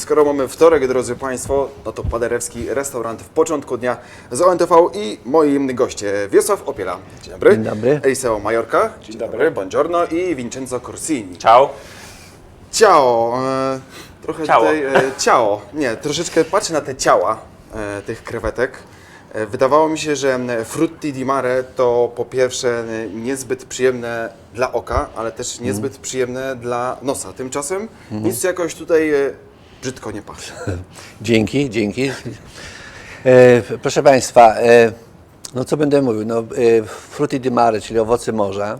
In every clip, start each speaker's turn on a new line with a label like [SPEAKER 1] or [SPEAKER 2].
[SPEAKER 1] Skoro mamy wtorek, drodzy Państwo, no to Paderewski restaurant w początku dnia z ONTV i moi goście Wiesław Opiela. Dzień dobry.
[SPEAKER 2] Dzień dobry.
[SPEAKER 1] Eliseo Majorka. Dzień, dobry. Buongiorno i Vincenzo Corsini.
[SPEAKER 3] Ciao.
[SPEAKER 1] Ciało. E, trochę
[SPEAKER 3] Ciało.
[SPEAKER 1] tutaj e, ciało. Nie, troszeczkę patrzę na te ciała e, tych krewetek. E, wydawało mi się, że frutti di mare to po pierwsze m, niezbyt przyjemne dla oka, ale też niezbyt przyjemne dla nosa. Tymczasem nic jakoś tutaj e, brzydko nie pachnie.
[SPEAKER 2] Dzięki, dzięki. E, proszę Państwa, e, no co będę mówił? No, e, frutti di mare, czyli owoce morza.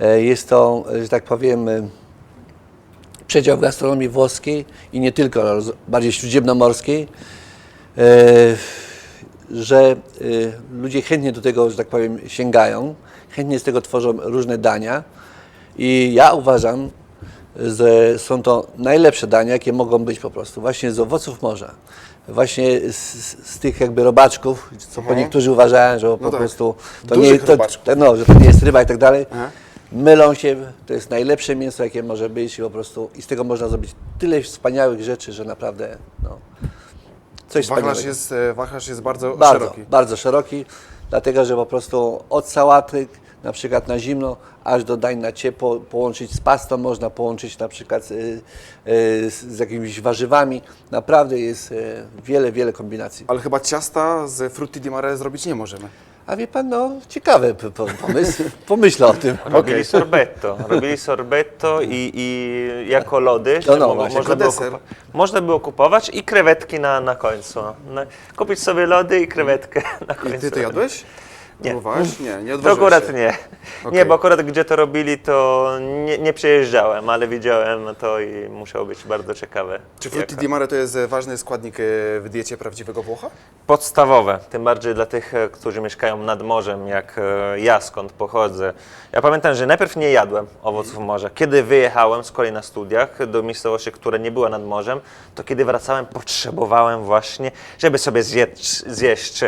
[SPEAKER 2] E, jest to, że tak powiem, e, przedział gastronomii włoskiej i nie tylko, roz- bardziej śródziemnomorskiej, e, że e, ludzie chętnie do tego, że tak powiem, sięgają, chętnie z tego tworzą różne dania i ja uważam, są to najlepsze dania, jakie mogą być po prostu, właśnie z owoców morza. Właśnie z, z tych jakby robaczków, co po niektórzy uważają, że po
[SPEAKER 1] tak.
[SPEAKER 2] prostu to
[SPEAKER 1] Dużych
[SPEAKER 2] nie, to,
[SPEAKER 1] robaczków.
[SPEAKER 2] no, że to nie jest ryba i tak dalej.
[SPEAKER 1] Aha.
[SPEAKER 2] Mylą się, to jest najlepsze mięso, jakie może być i po prostu i z tego można zrobić tyle wspaniałych rzeczy, że naprawdę no, coś
[SPEAKER 1] Wachlarz
[SPEAKER 2] wspaniałego.
[SPEAKER 1] jest, e, wachlarz jest bardzo,
[SPEAKER 2] bardzo,
[SPEAKER 1] szeroki.
[SPEAKER 2] bardzo szeroki, dlatego że po prostu od sałaty na przykład na zimno, aż do dań na ciepło, połączyć z pastą, można połączyć na przykład y, y, z, z jakimiś warzywami. Naprawdę jest y, wiele, wiele kombinacji.
[SPEAKER 1] Ale chyba ciasta z frutti di mare zrobić nie możemy.
[SPEAKER 2] A wie pan, no ciekawy pomysł, pomyślę o tym.
[SPEAKER 3] Robili
[SPEAKER 1] Okej.
[SPEAKER 3] sorbetto. Robili sorbetto i, i jako lody.
[SPEAKER 2] No, no,
[SPEAKER 3] można,
[SPEAKER 1] jako
[SPEAKER 3] było można było kupować i krewetki na, na końcu. No. Kupić sobie lody i krewetkę na
[SPEAKER 1] I
[SPEAKER 3] końcu.
[SPEAKER 1] ty to jadłeś?
[SPEAKER 3] Nie.
[SPEAKER 1] Próbowałeś? Nie, nie
[SPEAKER 3] To
[SPEAKER 1] odważyłeś
[SPEAKER 3] akurat
[SPEAKER 1] się.
[SPEAKER 3] nie.
[SPEAKER 1] Okej.
[SPEAKER 3] Nie, bo akurat gdzie to robili, to nie, nie przejeżdżałem, ale widziałem to i musiało być bardzo ciekawe.
[SPEAKER 1] Czy frutti di mare to jest e, ważny składnik e, w diecie prawdziwego Włocha?
[SPEAKER 3] podstawowe, tym bardziej dla tych, e, którzy mieszkają nad morzem, jak e, ja skąd pochodzę. Ja pamiętam, że najpierw nie jadłem owoców morza. Kiedy wyjechałem z kolei na studiach do miejscowości, która nie była nad morzem, to kiedy wracałem, potrzebowałem właśnie, żeby sobie zjeść, zjeść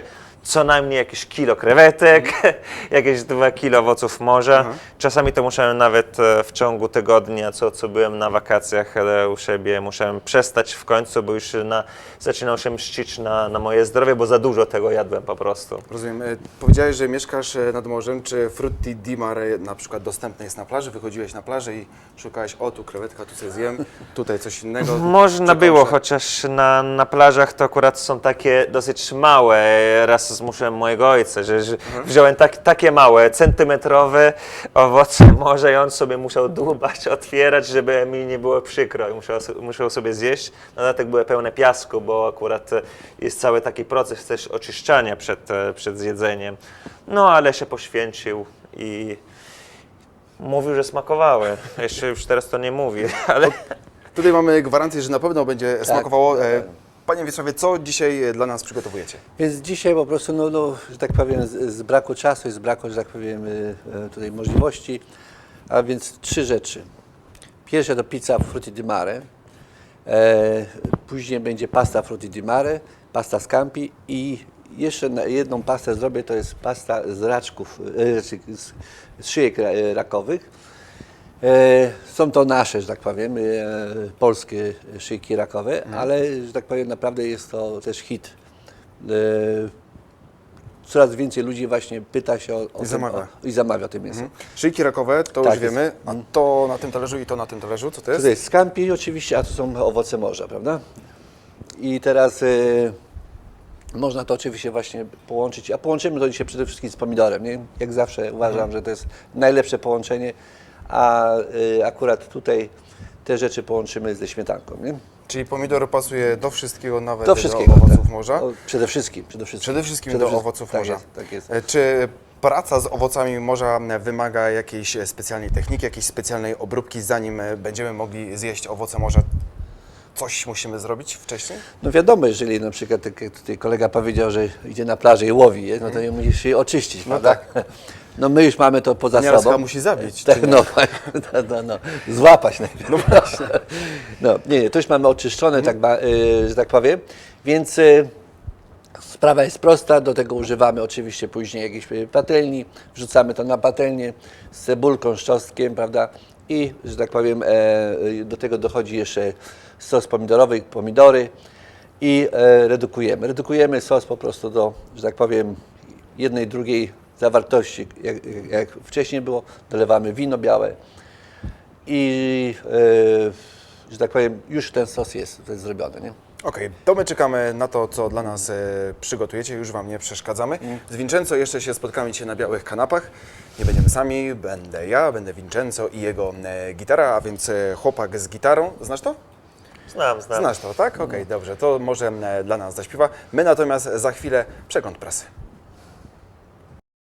[SPEAKER 3] co najmniej jakieś kilo krewetek, jakieś dwa kilo owoców morza. Czasami to musiałem nawet e, w ciągu tygodnia, co, co byłem na wakacjach e, u siebie, musiałem przestać w końcu, bo już na, zaczynał się mścić na, na moje zdrowie, bo za dużo tego jadłem po prostu.
[SPEAKER 1] Rozumiem. E, Powiedziałeś, że mieszkasz e, nad morzem. Czy frutti di mare na przykład dostępne jest na plaży? Wychodziłeś na plażę i szukałeś, o tu krewetka, tu sobie zjem, tutaj coś innego.
[SPEAKER 3] Można było, chociaż na, na plażach to akurat są takie dosyć małe. Raz zmuszyłem mojego ojca, że, że wziąłem tak, takie małe, centymetrowe owoce morza i on sobie musiał dłubać, otwierać, żeby mi nie było przykro i musiał, musiał sobie zjeść. Na dodatek były pełne piasku, bo akurat e, jest cały taki proces też oczyszczania przed, e, przed zjedzeniem. No ale się poświęcił i mówił, że smakowały. Jeszcze już teraz to nie mówi, ale...
[SPEAKER 1] Tutaj mamy gwarancję, że na pewno będzie
[SPEAKER 2] Tak.
[SPEAKER 1] smakowało. E, Panie Wiesławie, co dzisiaj e, dla nas przygotowujecie?
[SPEAKER 2] Więc dzisiaj po prostu, no, no, że tak powiem, z, z braku czasu i z braku, że tak powiem, y, y, tutaj możliwości, a więc trzy rzeczy. Pierwsza to pizza frutti di mare, e, później będzie pasta frutti di mare, pasta scampi i jeszcze jedną pastę zrobię, to jest pasta z raczków, e, z, z szyjek ra- e, rakowych. E, Są to nasze, że tak powiem, e, polskie szyjki rakowe, ale, że tak powiem, naprawdę jest to też hit. E, Coraz więcej ludzi właśnie pyta się o, o ten-
[SPEAKER 1] zamawia.
[SPEAKER 2] O, i zamawia to mięso.
[SPEAKER 1] Szyjki rakowe, to
[SPEAKER 2] Tak
[SPEAKER 1] już
[SPEAKER 2] jest.
[SPEAKER 1] wiemy. A to na tym talerzu i to na tym talerzu, co to jest?
[SPEAKER 2] To jest scampi oczywiście, a to są owoce morza, prawda? I teraz e, można to oczywiście właśnie połączyć, a połączymy to dzisiaj przede wszystkim z pomidorem, nie? Jak zawsze uważam, że to jest najlepsze połączenie, a e, akurat tutaj te rzeczy połączymy ze śmietanką, nie?
[SPEAKER 1] Czyli pomidor pasuje do wszystkiego, nawet
[SPEAKER 2] Do
[SPEAKER 1] do,
[SPEAKER 2] wszystkiego.
[SPEAKER 1] owoców
[SPEAKER 2] tak.
[SPEAKER 1] morza.
[SPEAKER 2] O, przede wszystkim, przede wszystkim.
[SPEAKER 1] Przede wszystkim
[SPEAKER 2] Przede
[SPEAKER 1] do
[SPEAKER 2] wszystkim.
[SPEAKER 1] owoców
[SPEAKER 2] tak
[SPEAKER 1] morza.
[SPEAKER 2] Jest, tak jest.
[SPEAKER 1] E, Czy praca z owocami morza wymaga jakiejś e, specjalnej techniki, jakiejś specjalnej obróbki, zanim e, będziemy mogli zjeść owoce morza? Coś musimy zrobić wcześniej?
[SPEAKER 2] No wiadomo, jeżeli na przykład tak jak tutaj kolega powiedział, że idzie na plażę i łowi, je, no to je musisz się oczyścić, prawda? No my już mamy to poza
[SPEAKER 1] Nieraz
[SPEAKER 2] sobą.
[SPEAKER 1] musi zabić,
[SPEAKER 2] Tak, no, no, no, no, złapać najpierw. No właśnie. No, nie, nie, to już mamy oczyszczone, tak, ba- y, że tak powiem, więc y, sprawa jest prosta, do tego używamy oczywiście później jakiejś patelni, wrzucamy to na patelnię z cebulką, z czosnkiem, prawda, i, że tak powiem, e, do tego dochodzi jeszcze sos pomidorowy, pomidory i e, redukujemy. Redukujemy sos po prostu do, że tak powiem, jednej, drugiej zawartości, jak, jak wcześniej było. Dolewamy wino białe i, e, że tak powiem, już ten sos jest zrobiony. Nie?
[SPEAKER 1] Okej, to my czekamy na to, co dla nas e, przygotujecie, już Wam nie przeszkadzamy. Z Vincenzo jeszcze się spotkamy dzisiaj na białych kanapach. Nie będziemy sami, będę ja, będę Vincenzo i jego e, gitara, a więc e, chłopak z gitarą. Znasz to?
[SPEAKER 3] Znam, znam.
[SPEAKER 1] Znasz to, tak? Okej, dobrze, to może e, dla nas zaśpiewa. My natomiast za chwilę przegląd prasy.